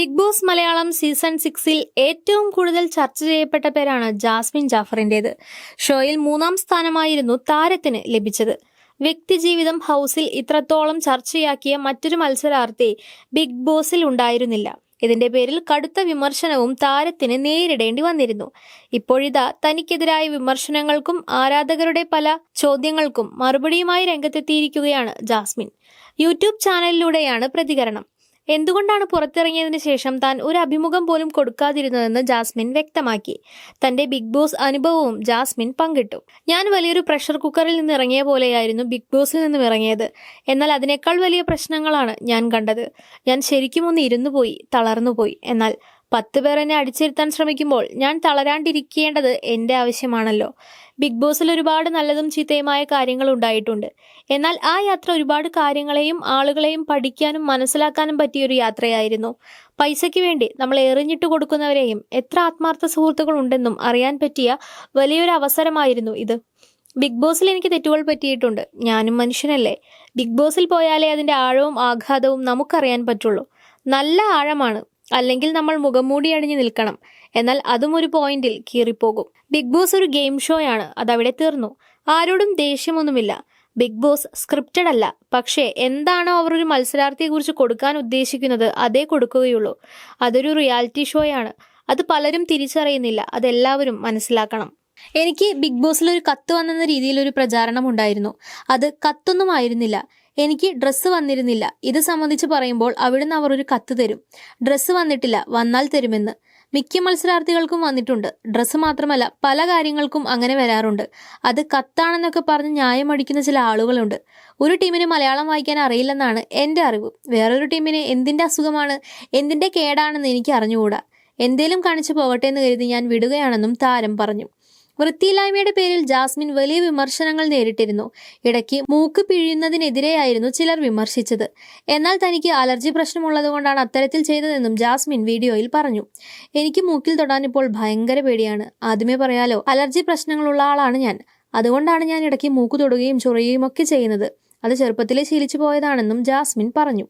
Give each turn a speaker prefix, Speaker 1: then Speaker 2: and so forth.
Speaker 1: Big boss Malayalam season സിക്സിൽ ഏറ്റവും കൂടുതൽ ചർച്ച ചെയ്യപ്പെട്ട പേരാണ് ജാസ്മിൻ ജാഫറിന്റേത്. ഷോയിൽ മൂന്നാം സ്ഥാനമായിരുന്നു താരത്തിന് ലഭിച്ചത്. വ്യക്തിജീവിതം ഹൗസിൽ ഇത്രത്തോളം ചർച്ചയാക്കിയ മറ്റൊരു മത്സരാർത്ഥി ബിഗ് ബോസിൽ ഉണ്ടായിരുന്നില്ല. ഇതിന്റെ പേരിൽ കടുത്ത വിമർശനവും താരത്തിന് നേരിടേണ്ടി വന്നിരുന്നു. ഇപ്പോഴിതാ തനിക്കെതിരായ വിമർശനങ്ങൾക്കും ആരാധകരുടെ പല ചോദ്യങ്ങൾക്കും മറുപടിയുമായി രംഗത്തെത്തിയിരിക്കുകയാണ് ജാസ്മിൻ. യൂട്യൂബ് ചാനലിലൂടെയാണ് പ്രതികരണം. എന്തുകൊണ്ടാണ് പുറത്തിറങ്ങിയതിനു ശേഷം താൻ ഒരു അഭിമുഖം പോലും കൊടുക്കാതിരുന്നതെന്ന് ജാസ്മിൻ വ്യക്തമാക്കി. തന്റെ ബിഗ് ബോസ് അനുഭവവും ജാസ്മിൻ പങ്കിട്ടു. ഞാൻ വലിയൊരു പ്രഷർ കുക്കറിൽ നിന്ന് ഇറങ്ങിയ പോലെയായിരുന്നു ബിഗ് ബോസിൽ നിന്നും ഇറങ്ങിയത്. എന്നാൽ അതിനേക്കാൾ വലിയ പ്രശ്നങ്ങളാണ് ഞാൻ കണ്ടത്. ഞാൻ ശരിക്കും ഒന്ന് ഇരുന്നു പോയി തളർന്നു പോയി എന്നാൽ പത്ത് പേർ എന്നെ അടിച്ചിരുത്താൻ ശ്രമിക്കുമ്പോൾ ഞാൻ തളരാണ്ടിരിക്കേണ്ടത് എന്റെ ആവശ്യമാണല്ലോ. ബിഗ് ബോസിൽ ഒരുപാട് നല്ലതും ചീത്തയുമായ കാര്യങ്ങൾ ഉണ്ടായിട്ടുണ്ട്. എന്നാൽ ആ യാത്ര ഒരുപാട് കാര്യങ്ങളെയും ആളുകളെയും പഠിക്കാനും മനസ്സിലാക്കാനും പറ്റിയ ഒരു യാത്രയായിരുന്നു. പൈസയ്ക്ക് വേണ്ടി നമ്മൾ എറിഞ്ഞിട്ട് കൊടുക്കുന്നവരെയും എത്ര ആത്മാർത്ഥ സുഹൃത്തുക്കൾ ഉണ്ടെന്നും അറിയാൻ പറ്റിയ വലിയൊരു അവസരമായിരുന്നു ഇത്. ബിഗ് ബോസിൽ എനിക്ക് തെറ്റുകൾ പറ്റിയിട്ടുണ്ട്. ഞാനും മനുഷ്യനല്ലേ. ബിഗ് ബോസിൽ പോയാലേ അതിന്റെ ആഴവും ആഘാതവും നമുക്കറിയാൻ പറ്റുള്ളൂ. നല്ല ആഴമാണ്. അല്ലെങ്കിൽ നമ്മൾ മുഖംമൂടി അണിഞ്ഞു നിൽക്കണം. എന്നാൽ അതും ഒരു പോയിന്റിൽ കീറിപ്പോകും. ബിഗ് ബോസ് ഒരു ഗെയിം ഷോയാണ്. അതവിടെ തീർന്നു. ആരോടും ദേഷ്യമൊന്നുമില്ല. ബിഗ് ബോസ് സ്ക്രിപ്റ്റഡ് അല്ല. പക്ഷേ എന്താണോ അവർ ഒരു മത്സരാർത്ഥിയെക്കുറിച്ച് കൊടുക്കാൻ ഉദ്ദേശിക്കുന്നത് അതേ കൊടുക്കുകയുള്ളൂ. അതൊരു റിയാലിറ്റി ഷോയാണ്. അത് പലരും തിരിച്ചറിയുന്നില്ല. അതെല്ലാവരും മനസ്സിലാക്കണം. എനിക്ക് ബിഗ് ബോസിൽ ഒരു കത്ത് വന്നെന്ന രീതിയിൽ ഒരു പ്രചാരണം ഉണ്ടായിരുന്നു. അത് കത്തൊന്നും ആയിരുന്നില്ല. എനിക്ക് ഡ്രസ്സ് വന്നിരുന്നില്ല. ഇത് സംബന്ധിച്ച് പറയുമ്പോൾ അവിടുന്ന് അവർ ഒരു കത്ത് തരും. ഡ്രസ്സ് വന്നിട്ടില്ല. വന്നാൽ തരുമെന്ന്. മിക്ക മത്സരാർത്ഥികൾക്കും വന്നിട്ടുണ്ട്. ഡ്രസ്സ് മാത്രമല്ല പല കാര്യങ്ങൾക്കും അങ്ങനെ വരാറുണ്ട്. അത് കത്താണെന്നൊക്കെ പറഞ്ഞ് ന്യായമടിക്കുന്ന ചില ആളുകളുണ്ട്. ഒരു ടീമിന് മലയാളം വായിക്കാൻ അറിയില്ലെന്നാണ് എന്റെ അറിവ്. വേറൊരു ടീമിന് എന്തിന്റെ അസുഖമാണ്? എന്തിന്റെ കേടാണെന്ന് എനിക്ക് അറിഞ്ഞുകൂടാ. എന്തേലും കാണിച്ചു പോകട്ടെ എന്ന് കരുതി ഞാൻ വിടുകയാണെന്നും താരം പറഞ്ഞു. വൃത്തിയില്ലായ്മയുടെ പേരിൽ ജാസ്മിൻ വലിയ വിമർശനങ്ങൾ നേരിട്ടിരുന്നു. ഇടയ്ക്ക് മൂക്ക് പിഴിയുന്നതിനെതിരെയായിരുന്നു ചിലർ വിമർശിച്ചത്. എന്നാൽ തനിക്ക് അലർജി പ്രശ്നമുള്ളതുകൊണ്ടാണ് അത്തരത്തിൽ ചെയ്തതെന്നും ജാസ്മിൻ വീഡിയോയിൽ പറഞ്ഞു. എനിക്ക് മൂക്കിൽ തൊടാൻ ഇപ്പോൾ ഭയങ്കര പേടിയാണ്. ആദ്യമേ പറയാലോ അലർജി പ്രശ്നങ്ങളുള്ള ആളാണ് ഞാൻ. അതുകൊണ്ടാണ് ഞാൻ ഇടയ്ക്ക് മൂക്ക് തൊടുകയും ചൊറിയുകയും ഒക്കെ ചെയ്യുന്നത്. അത് ചെറുപ്പത്തിലെ ശീലിച്ചു പോയതാണെന്നും ജാസ്മിൻ പറഞ്ഞു.